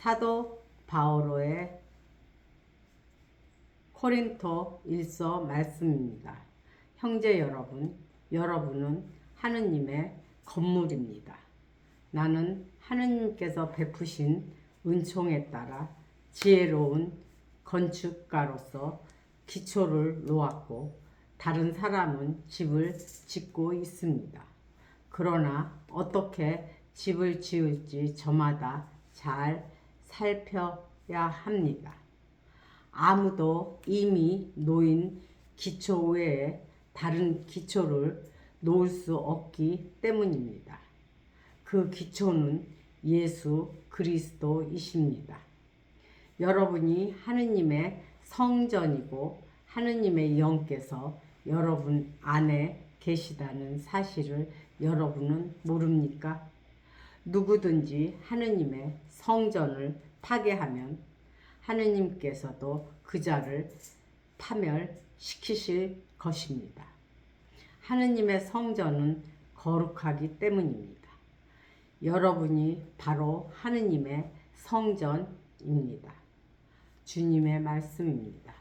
사도 바오로의 코린토 일서 말씀입니다. 형제 여러분, 여러분은 하느님의 건물입니다. 나는 하느님께서 베푸신 은총에 따라 지혜로운 건축가로서 기초를 놓았고 다른 사람은 집을 짓고 있습니다. 그러나 어떻게 집을 지을지 저마다 잘 살펴야 합니다. 아무도 이미 놓인 기초 외에 다른 기초를 놓을 수 없기 때문입니다. 그 기초는 예수 그리스도이십니다. 여러분이 하느님의 성전이고 하느님의 영께서 여러분 안에 계시다는 사실을 여러분은 모릅니까? 누구든지 하느님의 성전을 파괴하면 하느님께서도 그 자를 파멸시키실 것입니다. 하느님의 성전은 거룩하기 때문입니다. 여러분이 바로 하느님의 성전입니다. 주님의 말씀입니다.